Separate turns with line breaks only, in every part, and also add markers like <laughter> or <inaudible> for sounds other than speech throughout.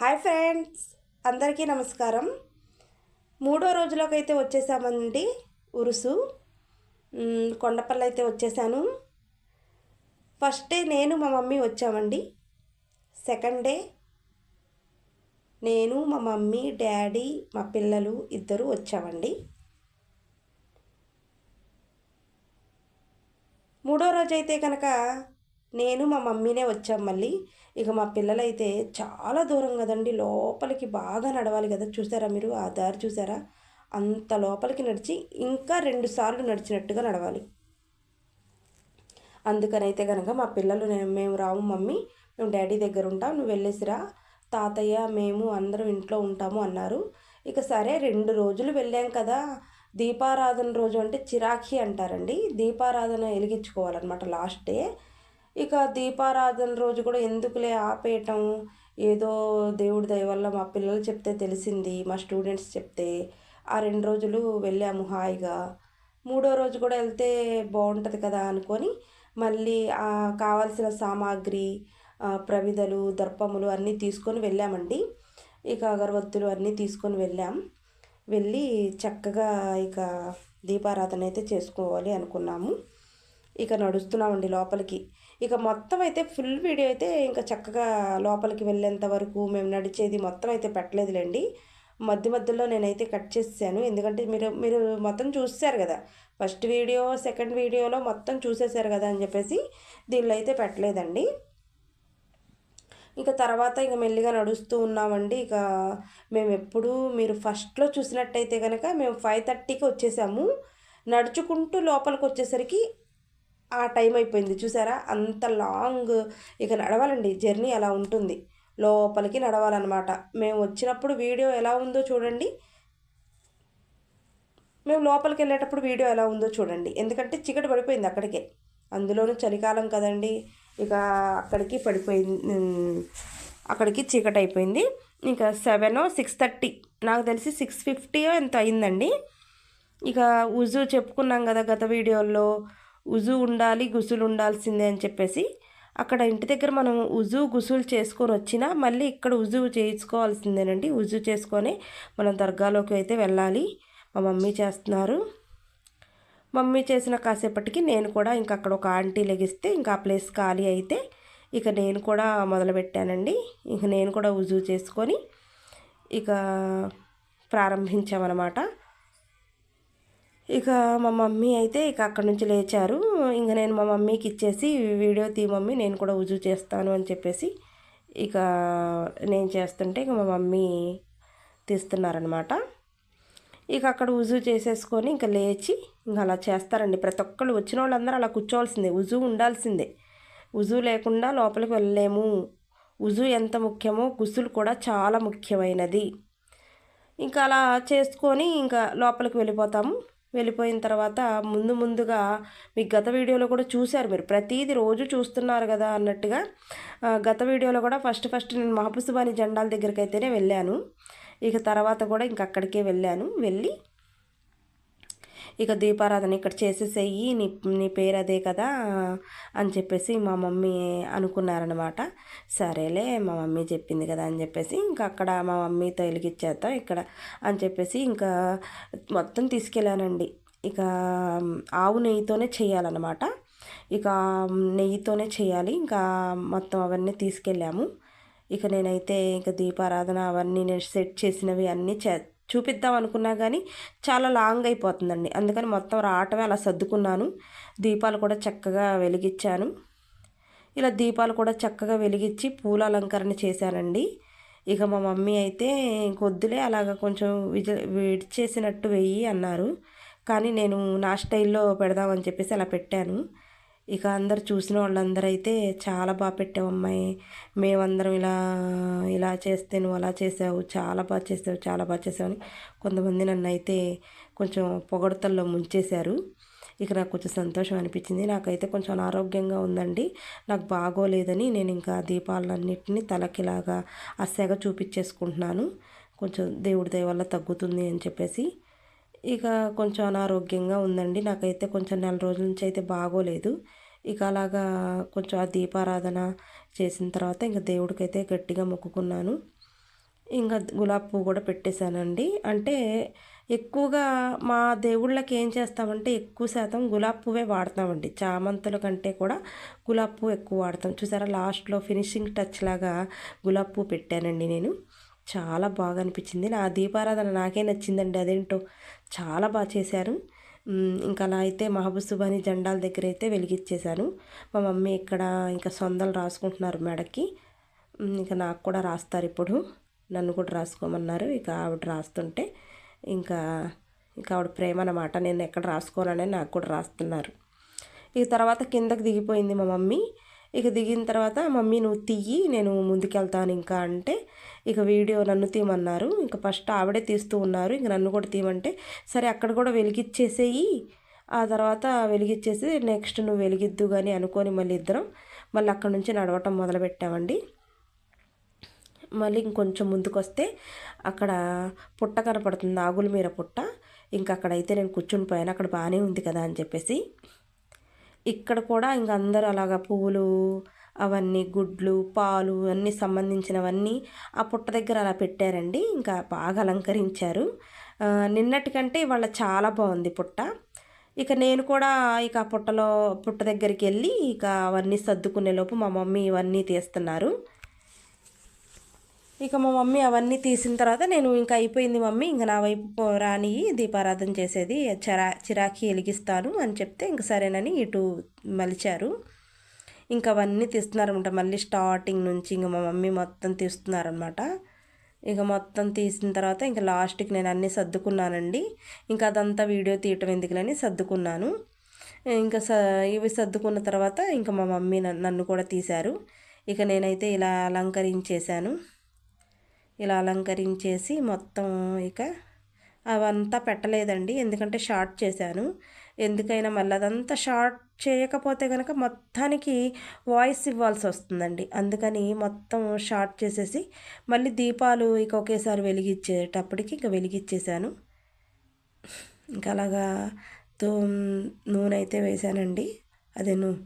Hi friends అందరికీ నమస్కారం. మూడో రోజులోకైతే వచ్చేసామండి ఉరుసు. కొండపల్లి అయితే వచ్చేసాను. ఫస్ట్ డే నేను మా మమ్మీ వచ్చామండి. సెకండ్ డే నేను మా మమ్మీ డాడీ మా పిల్లలు ఇద్దరు వచ్చామండి. మూడో రోజు అయితే కనుక నేను మా మమ్మీనే వచ్చాం మళ్ళీ. ఇక మా పిల్లలైతే చాలా దూరం కదండి. లోపలికి బాగా నడవాలి కదా. చూసారా మీరు ఆ దారి చూసారా? అంత లోపలికి నడిచి ఇంకా రెండు సార్లు నడిచినట్టుగా నడవాలి. అందుకనైతే కనుక మా పిల్లలు మేము రాము మమ్మీ మేము డాడీ దగ్గర ఉంటాం. నువ్వు వెళ్ళేసిరా తాతయ్య మేము అందరం ఇంట్లో ఉంటాము అన్నారు. ఇక సరే రెండు రోజులు వెళ్ళాం కదా. దీపారాధన రోజు అంటే చిరాఖీ అంటారండి. దీపారాధన వెలిగించుకోవాలన్నమాట లాస్ట్ డే. ఇక దీపారాధన రోజు కూడా ఎందుకులే ఆపేయటం? ఏదో దేవుడి దయ వల్ల మా పిల్లలు చెప్తే తెలిసింది మా స్టూడెంట్స్ చెప్తే. ఆ రెండు రోజులు వెళ్ళాము హాయిగా. మూడో రోజు కూడా వెళ్తే బాగుంటుంది కదా అనుకొని మళ్ళీ ఆ కావాల్సిన సామాగ్రి ప్రవిధలు దర్పములు అన్నీ తీసుకొని వెళ్ళామండి. ఇక అగరబత్తులు అన్నీ తీసుకొని వెళ్ళాం. వెళ్ళి చక్కగా ఇక దీపారాధన అయితే చేసుకోవాలి అనుకున్నాము. ఇక నడుస్తున్నామండి లోపలికి. ఇక మొత్తం అయితే ఫుల్ వీడియో అయితే ఇంకా చక్కగా లోపలికి వెళ్ళేంత వరకు మేము నడిచేది మొత్తం అయితే పెట్టలేదులేండి. మధ్య మధ్యలో నేనైతే కట్ చేసాను ఎందుకంటే మీరు మీరు మొత్తం చూసారు కదా. ఫస్ట్ వీడియో సెకండ్ వీడియోలో మొత్తం చూసేసారు కదా అని చెప్పేసి దీనిలో అయితే పెట్టలేదండి. ఇక తర్వాత ఇక మెల్లిగా నడుస్తూ ఉన్నామండి. ఇక మేము ఎప్పుడు మీరు ఫస్ట్లో చూసినట్టయితే కనుక మేము ఫైవ్ థర్టీకి వచ్చేసాము. నడుచుకుంటూ లోపలికి వచ్చేసరికి ఆ టైం అయిపోయింది చూసారా? అంత లాంగ్ ఇక నడవాలండి. జర్నీ అలా ఉంటుంది. లోపలికి నడవాలన్నమాట. మేము వచ్చినప్పుడు వీడియో ఎలా ఉందో చూడండి. మేము లోపలికి వెళ్ళేటప్పుడు వీడియో ఎలా ఉందో చూడండి. ఎందుకంటే చీకటి పడిపోయింది అక్కడికే. అందులోనూ చలికాలం కదండి. ఇక అక్కడికి పడిపోయింది. అక్కడికి చీకటి అయిపోయింది. ఇంకా సెవెన్ సిక్స్ థర్టీ. నాకు తెలిసి సిక్స్ ఫిఫ్టీయో ఎంత అయిందండి. ఇక ఉజు చెప్పుకున్నాం కదా గత వీడియోల్లో. ఉజు ఉండాలి గుసులు ఉండాల్సిందే అని చెప్పేసి అక్కడ ఇంటి దగ్గర మనం ఉజు గుసులు చేసుకొని వచ్చినా మళ్ళీ ఇక్కడ ఉజు చేసుకోవాల్సిందేనండి ఉజు చేసుకొని మనం దర్గాలోకి అయితే వెళ్ళాలి. మా మమ్మీ చేస్తున్నారు. మమ్మీ చేసిన కాసేపటికి నేను కూడా ఇంకా అక్కడ ఒక ఆంటీ లెగిస్తే ఇంకా ఆ ప్లేస్ ఖాళీ అయితే ఇక నేను కూడా మొదలుపెట్టానండి. ఇక నేను కూడా ఉజు చేసుకొని ఇక ప్రారంభించామన్నమాట. ఇక మా మమ్మీ అయితే ఇక అక్కడి నుంచి లేచారు. ఇంక నేను మా మమ్మీకి ఇచ్చేసి వీడియో తీ మమ్మీ నేను కూడా ఉజు చేస్తాను అని చెప్పేసి ఇక నేను చేస్తుంటే ఇక మా మమ్మీ తీస్తున్నారనమాట ఇక అక్కడ ఉజు చేసేసుకొని ఇంకా లేచి ఇంకా అలా చేస్తారండి. ప్రతి ఒక్కళ్ళు వచ్చిన వాళ్ళందరూ అలా కూర్చోవాల్సిందే ఉజు ఉండాల్సిందే. ఉజు లేకుండా లోపలికి వెళ్ళలేము. ఉజు ఎంత ముఖ్యమో గుసులు కూడా చాలా ముఖ్యమైనది. ఇంకా అలా చేసుకొని ఇంకా లోపలికి వెళ్ళిపోతాము. వెళ్ళిపోయిన తర్వాత ముందు ముందుగా మీకు గత వీడియోలో కూడా చూశారు మీరు. ప్రతిదీ రోజు చూస్తున్నారు కదా అన్నట్టుగా గత వీడియోలో కూడా ఫస్ట్ ఫస్ట్ నేను మహబూసుబాని జెండాల దగ్గరికి అయితేనే వెళ్ళాను. ఇక తర్వాత కూడా ఇంక అక్కడికే వెళ్ళాను. వెళ్ళి ఇక దీపారాధన ఇక్కడ చేసేసేయి నీ నీ పేరు అదే కదా అని చెప్పేసి మా మమ్మీ అనుకున్నారనమాట సరేలే మా మమ్మీ చెప్పింది కదా అని చెప్పేసి ఇంకా అక్కడ మా మమ్మీతో వెలిగిచ్చేద్దాం ఇక్కడ అని చెప్పేసి ఇంకా మొత్తం తీసుకెళ్ళానండి. ఇక ఆవు నెయ్యితోనే చేయాలన్నమాట. ఇక నెయ్యితోనే చేయాలి. ఇంకా మొత్తం అవన్నీ తీసుకెళ్ళాము. ఇక నేనైతే ఇంకా దీపారాధన అవన్నీ నేను సెట్ చేసినవి అన్నీ చే చూపిద్దాం అనుకున్నా కానీ చాలా లాంగ్ అయిపోతుందండి. అందుకని మొత్తం రావటమే అలా సర్దుకున్నాను. దీపాలు కూడా చక్కగా వెలిగించాను. ఇలా దీపాలు కూడా చక్కగా వెలిగించి పూల అలంకరణ చేశానండి. ఇక మా మమ్మీ అయితే కొద్దులే అలాగ కొంచెం విజ విడిచేసినట్టు వెయ్యి అన్నారు. కానీ నేను నా స్టైల్లో పెడదామని చెప్పేసి అలా పెట్టాను. ఇక అందరు చూసిన వాళ్ళందరూ అయితే చాలా బాగా పెట్టావు అమ్మాయి. మేమందరం ఇలా ఇలా చేస్తే నువ్వు అలా చేసావు చాలా బాగా చేసావు చాలా బాగా చేసావు అని కొంతమంది నన్ను అయితే కొంచెం పొగడతల్లో ముంచేశారు. ఇక నాకు కొంచెం సంతోషం అనిపించింది. నాకైతే కొంచెం అనారోగ్యంగా ఉందండి. నాకు బాగోలేదని నేను ఇంకా దీపాలన్నింటినీ తలకిలాగా ఆ సెగ చూపించేసుకుంటున్నాను. కొంచెం దేవుడి దయ వల్ల తగ్గుతుంది అని చెప్పేసి ఇక కొంచెం అనారోగ్యంగా ఉందండి. నాకైతే కొంచెం నెల రోజుల నుంచి అయితే బాగోలేదు. ఇక అలాగా కొంచెం ఆ దీపారాధన చేసిన తర్వాత ఇంకా దేవుడికైతే గట్టిగా మొక్కుకున్నాను. ఇంకా గులాబీ పువ్వు కూడా పెట్టేశానండి. అంటే ఎక్కువగా మా దేవుళ్ళకి ఏం చేస్తామంటే ఎక్కువ శాతం గులాబీ పువ్వే వాడతామండి. చామంతుల కంటే కూడా గులాబీ పువ్వు ఎక్కువ వాడతాం. చూసారా లాస్ట్లో ఫినిషింగ్ టచ్ లాగా గులాబీ పువ్వు పెట్టానండి నేను. చాలా బాగా అనిపించింది. నా దీపారాధన నాకే నచ్చిందండి. అదేంటో చాలా బాగా చేశారు. ఇంకా అలా అయితే మహబూసుబాని జెండాల దగ్గర అయితే వెలిగించేశాను. మా మమ్మీ ఇక్కడ ఇంకా సొందలు రాసుకుంటున్నారు మెడకి. ఇంకా నాకు కూడా రాస్తారు ఇప్పుడు. నన్ను కూడా రాసుకోమన్నారు. ఇక ఆవిడ రాస్తుంటే ఇంకా ఇంకా ఆవిడ ప్రేమ అన్నమాట. నేను ఎక్కడ రాసుకోనని నాకు కూడా రాస్తున్నారు. ఇక తర్వాత కిందకి దిగిపోయింది మా మమ్మీ. ఇక దిగిన తర్వాత మమ్మీ నువ్వు తీయి నేను ముందుకెళ్తాను ఇంకా అంటే ఇక వీడియో నన్ను తీయమన్నారు. ఇంకా ఫస్ట్ ఆవిడే తీస్తూ ఉన్నారు. ఇంక నన్ను కూడా తీయమంటే సరే అక్కడ కూడా వెలిగిచ్చేసేయి. ఆ తర్వాత వెలిగిచ్చేసి నెక్స్ట్ నువ్వు వెలిగిద్దు కానీ అనుకొని మళ్ళీ ఇద్దరం మళ్ళీ అక్కడ నుంచి నడవటం మొదలుపెట్టామండి. మళ్ళీ ఇంకొంచెం ముందుకు వస్తే అక్కడ పుట్ట కనపడుతుంది ఆగుల మీర పుట్ట. ఇంకా అక్కడైతే నేను కూర్చుని పోయాను. అక్కడ బాగానే ఉంది కదా అని చెప్పేసి. ఇక్కడ కూడా ఇంక అందరూ అలాగా పువ్వులు అవన్నీ గుడ్లు పాలు అన్నీ సంబంధించినవన్నీ ఆ పుట్ట దగ్గర అలా పెట్టారండి. ఇంకా బాగా అలంకరించారు. నిన్నటికంటే ఇవాళ చాలా బాగుంది పుట్ట. ఇక నేను కూడా ఇక ఆ పుట్టలో పుట్ట దగ్గరికి వెళ్ళి ఇక అవన్నీ సర్దుకునే లోపు మా మమ్మీ ఇవన్నీ తీస్తున్నారు. ఇక మా మమ్మీ అవన్నీ తీసిన తర్వాత నేను ఇంకా అయిపోయింది మమ్మీ ఇంకా నా వైపు రాని దీపారాధన చేసేది చిరా చిరాకి వెలిగిస్తాను అని చెప్తే ఇంక సరేనని ఇటు మలిచారు. ఇంకా అవన్నీ తీస్తున్నారనమాట మళ్ళీ స్టార్టింగ్ నుంచి ఇంక మా మమ్మీ మొత్తం తీస్తున్నారనమాట ఇక మొత్తం తీసిన తర్వాత ఇంకా లాస్ట్కి నేను అన్నీ సర్దుకున్నానండి. ఇంకా అదంతా వీడియో తీయటం ఎందుకులని సర్దుకున్నాను. ఇంకా స ఇవి సర్దుకున్న తర్వాత ఇంకా మా మమ్మీ నన్ను కూడా తీశారు. ఇక నేనైతే ఇలా అలంకరించేశాను. ఇలా అలంకరించేసి మొత్తం ఇక అవంతా పెట్టలేదండి. ఎందుకంటే షార్ట్ చేశాను. ఎందుకైనా మళ్ళీ అదంతా షార్ట్ చేయకపోతే కనుక మొత్తానికి వాయిస్ ఇవ్వాల్సి వస్తుందండి. అందుకని మొత్తం షార్ట్ చేసేసి మళ్ళీ దీపాలు ఇక ఒకేసారి వెలిగించేటప్పటికి ఇంకా వెలిగించేసాను ఇంకా అలాగా తో నూనె అయితే వేసానండి అదే నూనె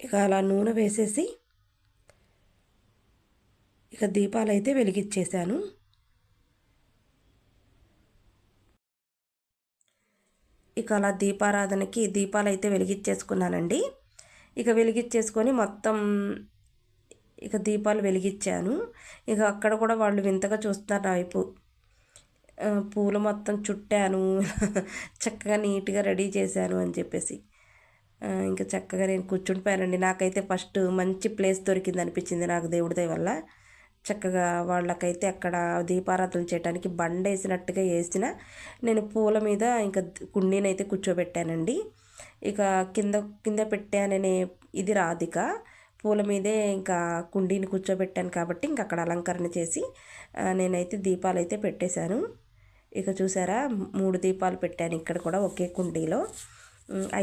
ఇక అలా నూనె వేసేసి ఇక దీపాలు అయితే వెలిగించేశాను ఇక అలా దీపారాధనకి దీపాలు అయితే వెలిగించేసుకున్నానండి ఇక వెలిగించేసుకొని మొత్తం ఇక దీపాలు వెలిగించాను ఇక అక్కడ కూడా వాళ్ళు వింతగా చూస్తున్నారు నా వైపు. పూలు మొత్తం చుట్టాను. <laughs> చక్కగా నీట్గా రెడీ చేశాను అని చెప్పేసి. ఇంకా చక్కగా నేను కూర్చుండిపోయానండి. నాకైతే ఫస్ట్ మంచి ప్లేస్ దొరికింది అనిపించింది నాకు దేవుడి వల్ల. చక్కగా వాళ్ళకైతే అక్కడ దీపారాధన చేయడానికి బండ వేసినట్టుగా వేసిన నేను పూల మీద ఇంకా కుండీనైతే కూర్చోబెట్టానండి. ఇక కింద కింద పెట్టాననే ఇది రాధిక. పూల మీదే ఇంకా కుండీని కూర్చోబెట్టాను కాబట్టి ఇంక అక్కడ అలంకరణ చేసి నేనైతే దీపాలు అయితే పెట్టేశాను. ఇక చూసారా మూడు దీపాలు పెట్టాను ఇక్కడ కూడా ఒకే కుండీలో.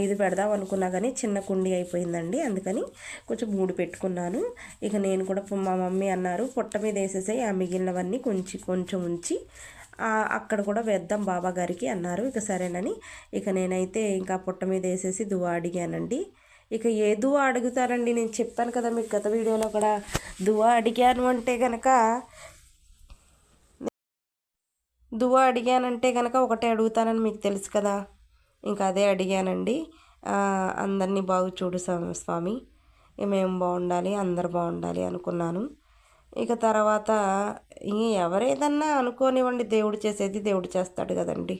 ఐదు పెడదాం అనుకున్నా కానీ చిన్న కుండీ అయిపోయిందండి. అందుకని కొంచెం మూడు పెట్టుకున్నాను. ఇక నేను కూడా మా మమ్మీ అన్నారు పొట్ట మీద వేసేసాయి ఆ మిగిలినవన్నీ కొంచెం కొంచెం ఉంచి అక్కడ కూడా వేద్దాం బాబా గారికి అన్నారు. ఇక సరేనని ఇక నేనైతే ఇంకా పొట్ట మీద వేసేసి దువా అడిగానండి. ఇక ఏ దువా అడుగుతారండి? నేను చెప్పాను కదా మీకు గత వీడియోలో కూడా. దువా అడిగాను అంటే కనుక దువా అడిగానంటే కనుక ఒకటే అడుగుతానని మీకు తెలుసు కదా. ఇంకా అదే అడిగానండి. అందరినీ బాగు చూడు స్వామి. మేము బాగుండాలి అందరు బాగుండాలి అనుకున్నాను. ఇక తర్వాత ఎవరేదన్నా అనుకోనివ్వండి దేవుడు చేసేది దేవుడు చేస్తాడు కదండి.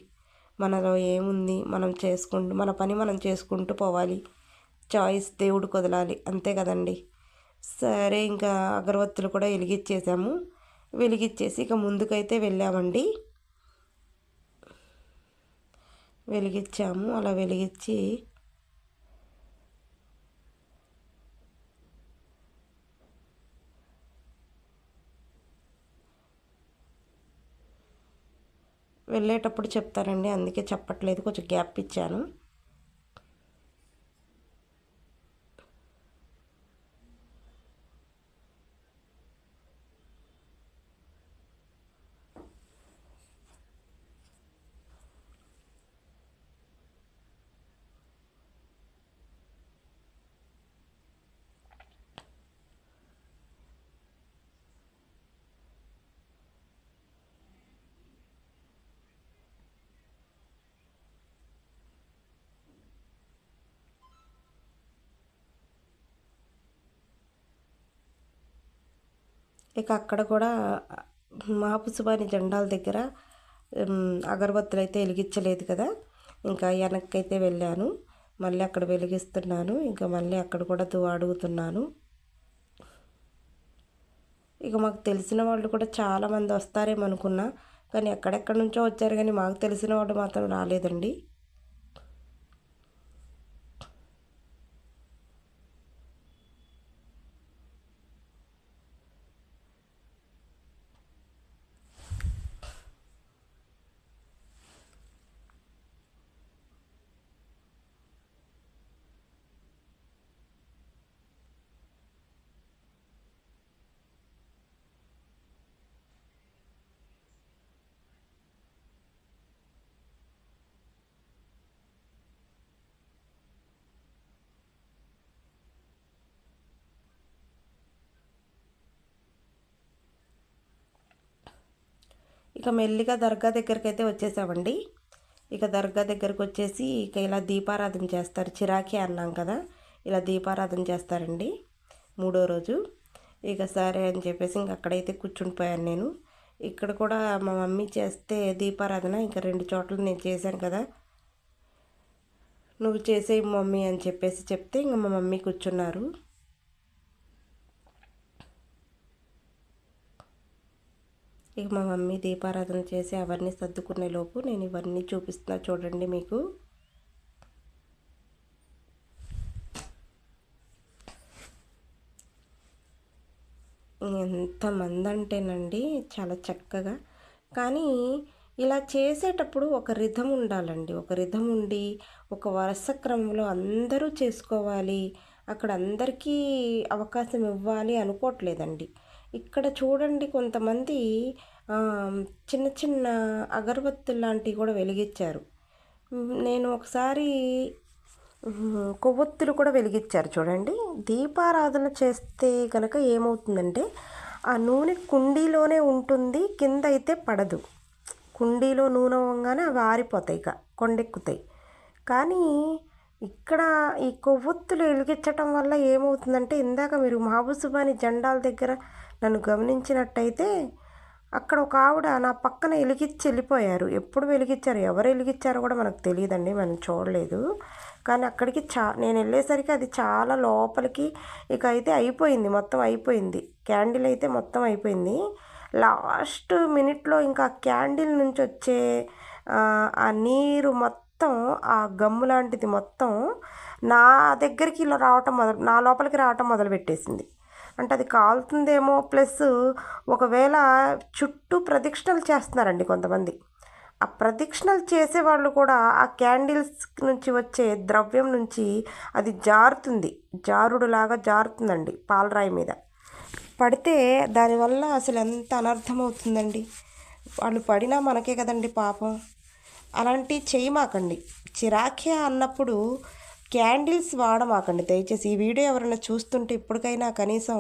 మనలో ఏముంది? మనం చేసుకుంటూ మన పని మనం చేసుకుంటూ పోవాలి. చాయిస్ దేవుడు కుదలాలి అంతే కదండి. సరే ఇంకా అగరవత్తులు కూడా వెలిగించేసాము వెలిగించేసి ఇక ముందుకైతే వెళ్ళామండి. వెలిగించాము. అలా వెలిగించి వెళ్ళేటప్పుడు చెప్తానండి అందుకే చెప్పట్లేదు. కొంచెం గ్యాప్ ఇచ్చాను. ఇక అక్కడ కూడా మహాపుసుబాని జెండాల దగ్గర అగరబత్తులు అయితే వెలిగించలేదు కదా. ఇంకా వెనక్కి అయితే వెళ్ళాను. మళ్ళీ అక్కడ వెలిగిస్తున్నాను. ఇంకా మళ్ళీ అక్కడ కూడా దు అడుగుతున్నాను ఇక మాకు తెలిసిన వాళ్ళు కూడా చాలామంది వస్తారేమో అనుకున్నా కానీ ఎక్కడెక్కడి నుంచో వచ్చారు కానీ మాకు తెలిసిన వాళ్ళు మాత్రం రాలేదండి. ఇక మెల్లిగా దర్గా దగ్గరికి అయితే వచ్చేసామండి. ఇక దర్గా దగ్గరకు వచ్చేసి ఇక ఇలా దీపారాధన చేస్తారు. చిరాకి అన్నాం కదా ఇలా దీపారాధన చేస్తారండి మూడో రోజు. ఇక సరే అని చెప్పేసి ఇంక అక్కడైతే కూర్చుండిపోయాను నేను. ఇక్కడ కూడా మా మమ్మీ చేస్తే దీపారాధన ఇంకా రెండు చోట్ల నేను చేశాను కదా. నువ్వు చేసే మమ్మీ అని చెప్పేసి చెప్తే ఇంకా మా మమ్మీ కూర్చున్నారు. ఇక మా మమ్మీ దీపారాధన చేసి అవన్నీ సర్దుకునే లోపు నేను ఇవన్నీ చూపిస్తున్నా చూడండి మీకు. ఎంతమంది అంటేనండి చాలా చక్కగా. కానీ ఇలా చేసేటప్పుడు ఒక రిధం ఉండాలండి. ఒక రిధం ఉండి ఒక వరుస క్రమంలో అందరూ చేసుకోవాలి. అక్కడ అందరికీ అవకాశం ఇవ్వాలి అనుకోవట్లేదండి. ఇక్కడ చూడండి కొంతమంది చిన్న చిన్న అగరబత్తులు లాంటివి కూడా వెలిగించారు. నేను ఒకసారి కొవ్వొత్తులు కూడా వెలిగించారు చూడండి. దీపారాధన చేస్తే కనుక ఏమవుతుందంటే ఆ నూనె కుండీలోనే ఉంటుంది కింద అయితే పడదు. కుండీలో నూనె వంగానే అవి ఆరిపోతాయి ఇక కొండెక్కుతాయి. కానీ ఇక్కడ ఈ కొవ్వొత్తులు వెలిగించటం వల్ల ఏమవుతుందంటే ఇందాక మీరు మహబూసుబాని జెండాల దగ్గర నన్ను గమనించినట్టయితే అక్కడ ఒక ఆవిడ నా పక్కన వెలిగించి వెళ్ళిపోయారు. ఎప్పుడు వెలిగించారు? ఎవరు వెలిగించారో కూడా మనకు తెలియదండి. మనం చూడలేదు. కానీ అక్కడికి చా నేను వెళ్ళేసరికి అది చాలా లోపలికి ఇక అయితే అయిపోయింది. మొత్తం అయిపోయింది. క్యాండిల్ అయితే మొత్తం అయిపోయింది. లాస్ట్ మినిట్లో ఇంకా క్యాండిల్ నుంచి వచ్చే ఆ, నీరు మొత్తం ఆ గమ్ము లాంటిది మొత్తం నా దగ్గరికి ఇలా రావటం మొదలు నా లోపలికి రావటం మొదలుపెట్టేసింది. అంటే అది కాలుతుందేమో ప్లస్ ఒకవేళ చుట్టూ ప్రదక్షిణలు చేస్తున్నారండి కొంతమంది. ఆ ప్రదక్షిణలు చేసేవాళ్ళు కూడా ఆ క్యాండిల్స్ నుంచి వచ్చే ద్రవ్యం నుంచి అది జారుతుంది. జారుడులాగా జారుతుందండి పాలరాయి మీద. పడితే దానివల్ల అసలు ఎంత అనర్థం అవుతుందండి వాళ్ళు పడినా మనకే కదండి పాపం. అలాంటి చేయమాకండి చిరాకే అన్నప్పుడు క్యాండిల్స్ వాడమాకండి. దయచేసి ఈ వీడియో ఎవరైనా చూస్తుంటే ఇప్పటికైనా కనీసం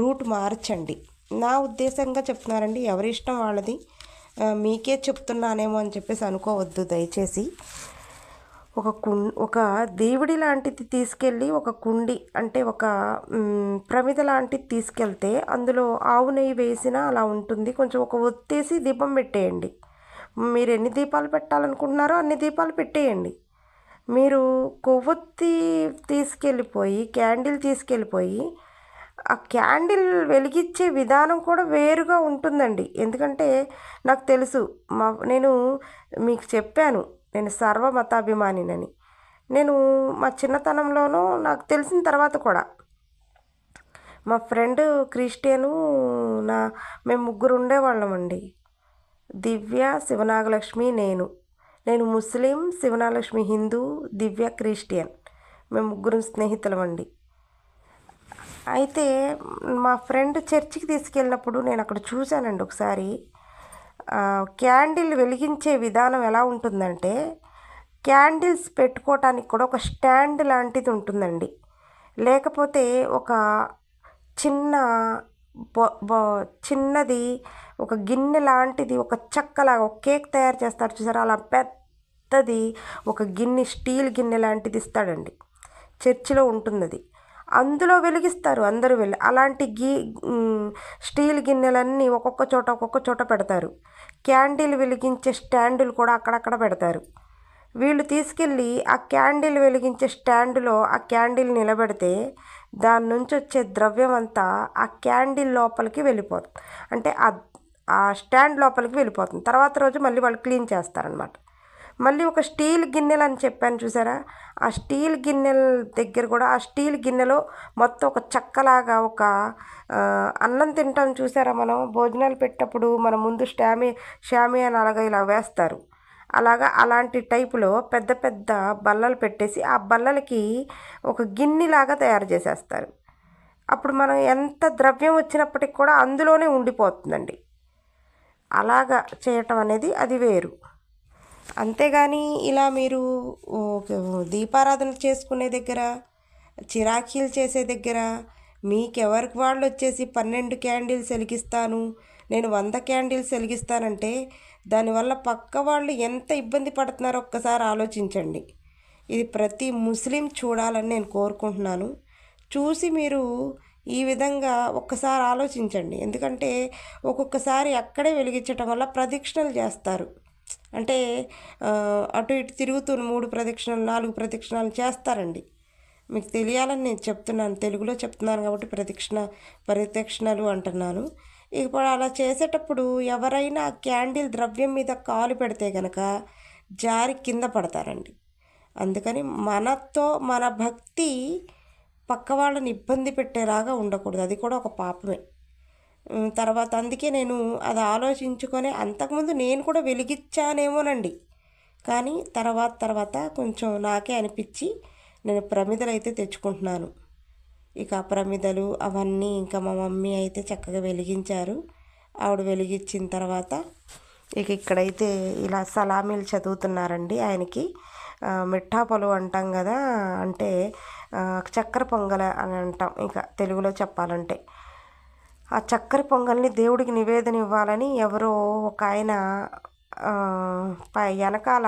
రూట్ మార్చండి. నా ఉద్దేశంగా చెప్తున్నారండి ఎవరి ఇష్టం వాళ్ళది మీకే చెప్తున్నానేమో అని చెప్పేసి అనుకోవద్దు దయచేసి. ఒక కుం ఒక దేవుడి లాంటిది తీసుకెళ్ళి ఒక కుండి అంటే ఒక ప్రమిద లాంటిది తీసుకెళ్తే అందులో ఆవు నెయ్యి వేసినా అలా ఉంటుంది. కొంచెం ఒక ఒత్తేసి దీపం పెట్టేయండి. మీరు ఎన్ని దీపాలు పెట్టాలనుకుంటున్నారో అన్ని దీపాలు పెట్టేయండి. మీరు కొవ్వొత్తి తీసుకెళ్ళిపోయి క్యాండిల్ తీసుకెళ్ళిపోయి ఆ క్యాండిల్ వెలిగించే విధానం కూడా వేరుగా ఉంటుందండి. ఎందుకంటే నాకు తెలుసు మా నేను మీకు చెప్పాను నేను సర్వమతాభిమానినని. నేను మా చిన్నతనంలోనూ నాకు తెలిసిన తర్వాత కూడా మా ఫ్రెండ్ క్రిస్టియను నా మేము ముగ్గురు ఉండేవాళ్ళమండి. దివ్య శివనాగలక్ష్మి నేను. నేను ముస్లిం శివనాలక్ష్మి హిందూ దివ్య క్రిస్టియన్. మేము ముగ్గురం స్నేహితులం అండి అయితే మా ఫ్రెండ్ చర్చికి తీసుకెళ్ళినప్పుడు నేను అక్కడ చూశానండి ఒకసారి. క్యాండిల్ వెలిగించే విధానం ఎలా ఉంటుందంటే క్యాండిల్స్ పెట్టుకోవటానికి కూడా ఒక స్టాండ్ లాంటిది ఉంటుందండి. లేకపోతే ఒక చిన్న చిన్నది ఒక గిన్నె లాంటిది ఒక చెక్కలాగా ఒక కేక్ తయారు చేస్తారు చూసారా? అలా పెద్ద పెద్దది ఒక గిన్నె స్టీల్ గిన్నె లాంటిది ఇస్తాడండి. చర్చిలో ఉంటుంది అది అందులో వెలిగిస్తారు అందరూ వెళ్ళి. అలాంటి గీ స్టీల్ గిన్నెలన్నీ ఒక్కొక్క చోట ఒక్కొక్క చోట పెడతారు. క్యాండిల్ వెలిగించే స్టాండులు కూడా అక్కడక్కడ పెడతారు. వీళ్ళు తీసుకెళ్ళి ఆ క్యాండిల్ వెలిగించే స్టాండులో ఆ క్యాండిల్ నిలబెడితే దాని నుంచి వచ్చే ద్రవ్యం అంతా ఆ క్యాండిల్ లోపలికి వెళ్ళిపోతుంది. అంటే ఆ ఆ స్టాండ్ లోపలికి వెళ్ళిపోతుంది. తర్వాత రోజు మళ్ళీ వాళ్ళు క్లీన్ చేస్తారనమాట మళ్ళీ ఒక స్టీల్ గిన్నెలు అని చెప్పాను చూసారా? ఆ స్టీల్ గిన్నెల దగ్గర కూడా ఆ స్టీల్ గిన్నెలో మొత్తం ఒక చెక్కలాగా ఒక అన్నం తింటాం చూసారా మనం? భోజనాలు పెట్టేటప్పుడు మన ముందు షామి షామియాన్ అలాగా ఇలా వేస్తారు. అలాగా అలాంటి టైపులో పెద్ద పెద్ద బల్లలు పెట్టేసి ఆ బల్లలకి ఒక గిన్నెలాగా తయారు చేసేస్తారు. అప్పుడు మనం ఎంత ద్రవ్యం వచ్చినప్పటికి కూడా అందులోనే ఉండిపోతుందండి. అలాగా చేయటం అనేది అది వేరు. అంతేగాని ఇలా మీరు ఓ- దీపారాధన చేసుకునే దగ్గర చిరాకీలు చేసే దగ్గర మీకెవరికి వాళ్ళు వచ్చేసి పన్నెండు క్యాండిల్స్ వెలిగిస్తాను నేను వంద క్యాండిల్స్ వెలిగిస్తానంటే దానివల్ల పక్క వాళ్ళు ఎంత ఇబ్బంది పడుతున్నారో ఒక్కసారి ఆలోచించండి. ఇది ప్రతి ముస్లిం చూడాలని నేను కోరుకుంటున్నాను. చూసి మీరు ఈ విధంగా ఒక్కసారి ఆలోచించండి. ఎందుకంటే ఒక్కొక్కసారి అక్కడే వెలిగించటం వల్ల ప్రదక్షిణలు చేస్తారు. అంటే అటు ఇటు తిరుగుతూ మూడు ప్రదక్షిణలు నాలుగు ప్రదక్షిణాలు చేస్తారండి. మీకు తెలియాలని నేను చెప్తున్నాను. తెలుగులో చెప్తున్నాను కాబట్టి ప్రదక్షిణ ప్రదక్షిణలు అంటున్నాను. ఇప్పుడు అలా చేసేటప్పుడు ఎవరైనా క్యాండిల్ ద్రవ్యం మీద కాలు పెడితే కనుక జారి కింద పడతారండి. అందుకని మనతో మన భక్తి పక్క వాళ్ళని ఇబ్బంది పెట్టేలాగా ఉండకూడదు. అది కూడా ఒక పాపమే. తర్వాత అందుకే నేను అది ఆలోచించుకొని అంతకుముందు నేను కూడా వెలిగించానేమోనండి. కానీ తర్వాత తర్వాత కొంచెం నాకే అనిపించి నేను ప్రమిదలు అయితే తెచ్చుకుంటున్నాను. ఇక ఆ ప్రమిదలు అవన్నీ ఇంకా మా మమ్మీ అయితే చక్కగా వెలిగించారు. ఆవిడ వెలిగించిన తర్వాత ఇక ఇక్కడైతే ఇలా సలామీలు చదువుతున్నారండి ఆయనకి. మిఠాపలు అంటాం కదా అంటే చక్కెర పొంగల అని అంటాం. ఇక తెలుగులో చెప్పాలంటే ఆ చక్కెర పొంగల్ని దేవుడికి నివేదన ఇవ్వాలని ఎవరో ఒక ఆయన పై వెనకాల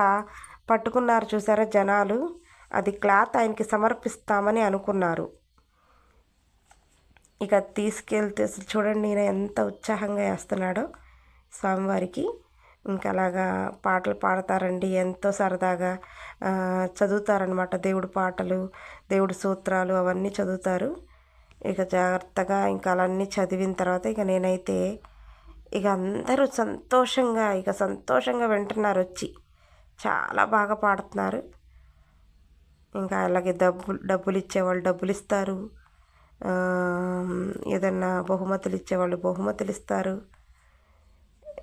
పట్టుకున్నారు చూసారా జనాలు? అది క్లాత్ ఆయనకి సమర్పిస్తామని అనుకున్నారు. ఇక తీసుకెళ్తే అసలు చూడండి నేను ఎంత ఉత్సాహంగా వేస్తున్నాడో స్వామివారికి. ఇంకా అలాగా పాటలు పాడతారండి ఎంతో సరదాగా చదువుతారనమాట దేవుడు పాటలు దేవుడు సూత్రాలు అవన్నీ చదువుతారు. ఇక జాగ్రత్తగా ఇంకా అలాన్నీ చదివిన తర్వాత ఇక నేనైతే ఇక అందరూ సంతోషంగా ఇక సంతోషంగా వింటున్నారు వచ్చి. చాలా బాగా పాడుతున్నారు. ఇంకా అలాగే డబ్బులు డబ్బులు ఇచ్చేవాళ్ళు డబ్బులు ఇస్తారు. ఏదన్నా బహుమతులు ఇచ్చేవాళ్ళు బహుమతులు ఇస్తారు.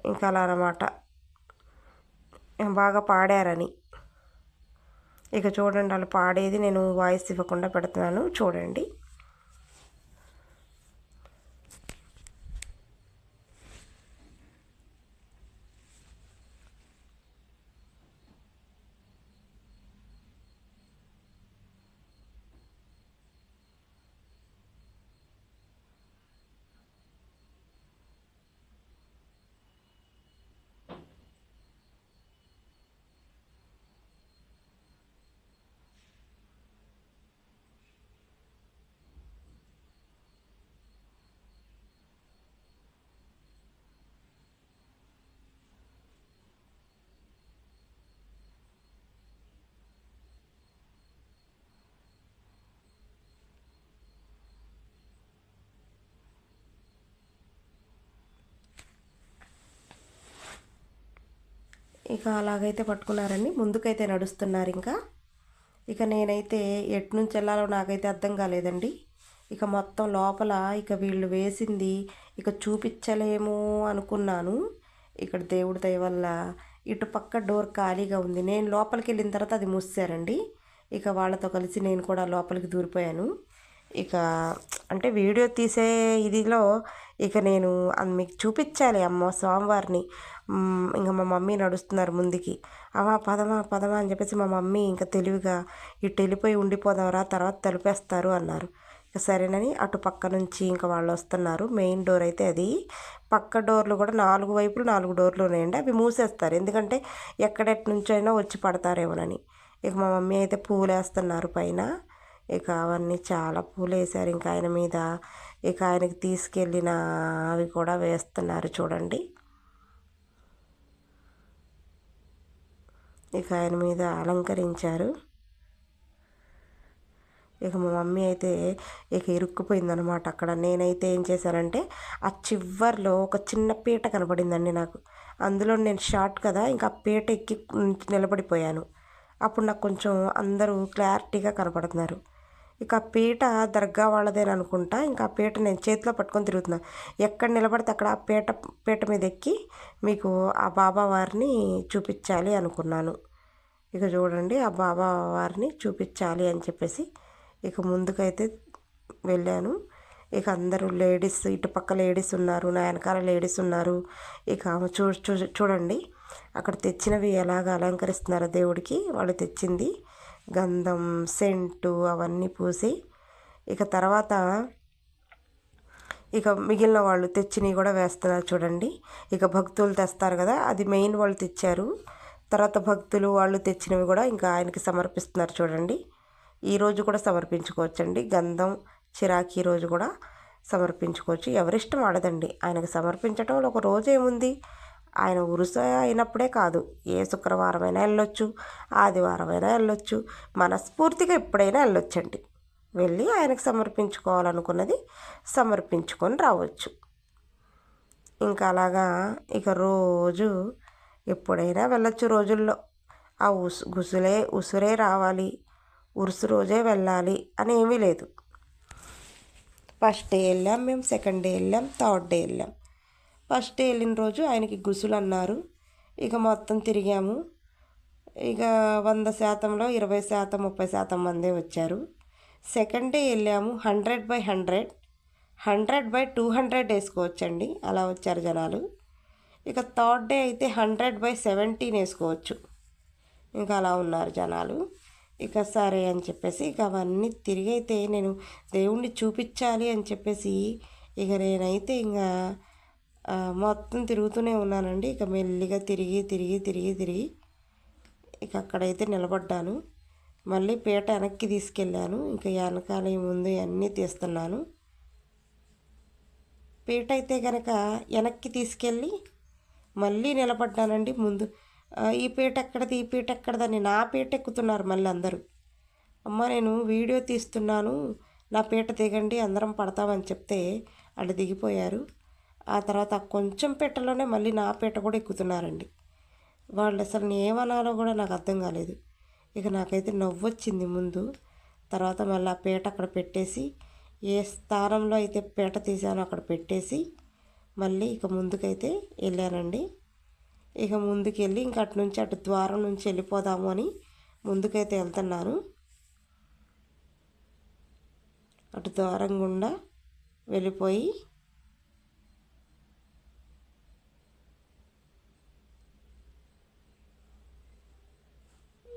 ఇంకా అలా అన్నమాట. బాగా పాడారని. ఇక చూడండి వాళ్ళు పాడేది నేను వాయిస్ ఇవ్వకుండా పెడుతున్నాను. చూడండి. ఇక అలాగైతే పట్టుకున్నారండి. ముందుకైతే నడుస్తున్నారు ఇంకా. ఇక నేనైతే ఎటు నుంచి వెళ్ళాలో నాకైతే అర్థం కాలేదండి. ఇక మొత్తం లోపల ఇక వీళ్ళు వేసింది ఇక చూపించలేము అనుకున్నాను. ఇక్కడ దేవుడి దయ వల్ల ఇటు పక్క డోర్ ఖాళీగా ఉంది. నేను లోపలికి వెళ్ళిన తర్వాత అది మూసారండి. ఇక వాళ్ళతో కలిసి నేను కూడా లోపలికి దూరిపోయాను. ఇక అంటే వీడియో తీసే ఇదిలో ఇక నేను అది మీకు చూపించాలి అమ్మ స్వామివారిని. ఇంకా మా మమ్మీ నడుస్తున్నారు ముందుకి. అవా పదమా పదమా అని చెప్పేసి మా మమ్మీ ఇంకా తెలివిగా ఇటు వెళ్ళిపోయి ఉండిపోదాంరా తర్వాత తలుపేస్తారు అన్నారు. ఇక సరేనని అటు పక్క నుంచి ఇంకా వాళ్ళు వస్తున్నారు. మెయిన్ డోర్ అయితే అది. పక్క డోర్లు కూడా నాలుగు వైపులు నాలుగు డోర్లు ఉన్నాయండి. అవి మూసేస్తారు. ఎందుకంటే ఎక్కడెట్ నుంచైనా వచ్చి పడతారేమోనని. ఇక మా మమ్మీ అయితే పూలు వేస్తున్నారు పైన. ఇక అవన్నీ చాలా పూలు వేశారు ఇంకా ఆయన మీద ఇక ఆయనకి తీసుకెళ్ళిన అవి కూడా వేస్తున్నారు చూడండి. ఇక ఆయన మీద అలంకరించారు. ఇక మా మమ్మీ అయితే ఇక ఇరుక్కుపోయిందనమాట అక్కడ. నేనైతే ఏం చేశానంటే ఆ చివర్లో ఒక చిన్న పీట కనపడిందండి నాకు. అందులో నేను షార్ట్ కదా ఇంకా ఆ పీట ఎక్కి నిలబడిపోయాను. అప్పుడు నాకు కొంచెం అందరూ క్లారిటీగా కనపడుతున్నారు. ఇక ఆ పీట దర్గా వాళ్ళదేని అనుకుంటా. ఇంకా ఆ పీట నేను చేతిలో పట్టుకొని తిరుగుతున్నా. ఎక్కడ నిలబడితే అక్కడ ఆ పీట పీట మీద ఎక్కి మీకు ఆ బాబా వారిని చూపించాలి అనుకున్నాను. ఇక చూడండి ఆ బాబా వారిని చూపించాలి అని చెప్పేసి ఇక ముందుకైతే వెళ్ళాను. ఇక అందరూ లేడీస్ ఇటుపక్క లేడీస్ ఉన్నారు నా వెనకాల లేడీస్ ఉన్నారు. ఇక చూ చూ చూడండి అక్కడ తెచ్చినవి ఎలాగ అలంకరిస్తున్నారో దేవుడికి వాళ్ళు తెచ్చింది. గంధం సెంటు అవన్నీ పూసి ఇక తర్వాత ఇక మిగిలిన వాళ్ళు తెచ్చినవి కూడా వేస్తున్నారు చూడండి. ఇక భక్తులు తెస్తారు కదా అది మెయిన్ వాళ్ళు తెచ్చారు. తర్వాత భక్తులు వాళ్ళు తెచ్చినవి కూడా ఇంకా ఆయనకి సమర్పిస్తున్నారు చూడండి. ఈరోజు కూడా సమర్పించుకోవచ్చండి. గంధం చిరాకీ రోజు కూడా సమర్పించుకోవచ్చు. ఎవరిష్టం ఆడదండి. ఆయనకు సమర్పించటంలో ఒక రోజు ఏముంది? ఆయన ఉరుస అయినప్పుడే కాదు. ఏ శుక్రవారం అయినా వెళ్ళొచ్చు ఆదివారం అయినా వెళ్ళొచ్చు. మనస్ఫూర్తిగా ఎప్పుడైనా వెళ్ళొచ్చండి. వెళ్ళి ఆయనకు సమర్పించుకోవాలనుకున్నది సమర్పించుకొని రావచ్చు. ఇంకా అలాగా ఇక రోజు ఎప్పుడైనా వెళ్ళొచ్చు రోజుల్లో. ఆ ఉసు గుసులే ఉసురే రావాలి. ఉరుసు రోజే వెళ్ళాలి అని ఏమీ లేదు. ఫస్ట్ డే వెళ్ళాం మేము సెకండ్ డే వెళ్ళాం థర్డ్ డే వెళ్ళాం. ఫస్ట్ డే వెళ్ళిన రోజు ఆయనకి గుసులు అన్నారు ఇక మొత్తం తిరిగాము. ఇక వంద శాతంలో ఇరవై శాతం ముప్పై శాతం మందే వచ్చారు. సెకండ్ డే వెళ్ళాము. Hundred by hundred. Hundred by two hundred వేసుకోవచ్చండి. అలా వచ్చారు జనాలు. ఇక థర్డ్ డే అయితే హండ్రెడ్ బై సెవెంటీన్ వేసుకోవచ్చు. ఇంకా అలా ఉన్నారు జనాలు. ఇక సరే అని చెప్పేసి ఇక అవన్నీ తిరిగి అయితే నేను దేవుణ్ణి చూపించాలి అని చెప్పేసి ఇక నేనైతే ఇంకా మొత్తం తిరుగుతూనే ఉన్నానండి. ఇక మెల్లిగా తిరిగి తిరిగి తిరిగి తిరిగి ఇక అక్కడైతే నిలబడ్డాను. మళ్ళీ పీట వెనక్కి తీసుకెళ్ళాను. ఇంకా వెనకాల ముందు అన్నీ తీస్తున్నాను. పీట అయితే కనుక వెనక్కి తీసుకెళ్ళి మళ్ళీ నిలబడ్డానండి ముందు. ఈ పీట ఎక్కడది? ఈ పీట ఎక్కడదని నా పీట ఎక్కుతున్నారు మళ్ళీ అందరూ. అమ్మ నేను వీడియో తీస్తున్నాను. నా పీట దిగండి అందరం పడతామని చెప్తే అక్కడ దిగిపోయారు. ఆ తర్వాత కొంచెం పెట్టలోనే మళ్ళీ నా పెట్ట కూడా ఎక్కుతున్నారండి. వాళ్ళు అసలు ఏమనాలో కూడా నాకు అర్థం కాలేదు. ఇక నాకైతే నవ్వొచ్చింది ముందు. తర్వాత మళ్ళీ ఆ పేట అక్కడ పెట్టేసి ఏ స్థానంలో అయితే పీట తీసానో అక్కడ పెట్టేసి మళ్ళీ ఇక ముందుకైతే వెళ్ళానండి. ఇక ముందుకెళ్ళి ఇంక అటు నుంచి అటు ద్వారం నుంచి వెళ్ళిపోదాము అని ముందుకైతే వెళ్తున్నాను. అటు ద్వారం గుండా వెళ్ళిపోయి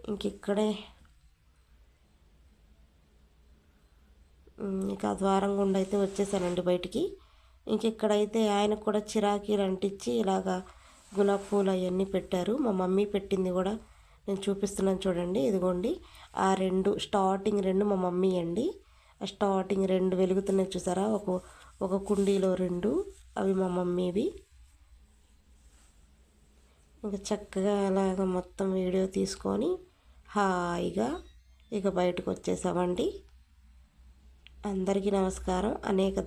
ఇంక ఇక్కడే ఇక ద్వారం గుండా అయితే వచ్చేసానండి బయటికి. ఇంక ఇక్కడైతే ఆయనకు కూడా చిరాకీలు అంటించి ఇలాగా గులాబ్ పూలు అవన్నీ పెట్టారు. మా మమ్మీ పెట్టింది కూడా నేను చూపిస్తున్నాను చూడండి ఇదిగోండి. ఆ రెండు స్టార్టింగ్ రెండు మా మమ్మీ అండి. ఆ స్టార్టింగ్ రెండు వెలుగుతున్నాయి చూసారా? ఒక ఒక కుండీలో రెండు అవి మా మమ్మీవి. ఇంకా చక్కగా అలాగ మొత్తం వీడియో తీసుకొని హాయిగా ఇక బయటకు వచ్చేసామండి. అందరికీ నమస్కారం. అనేక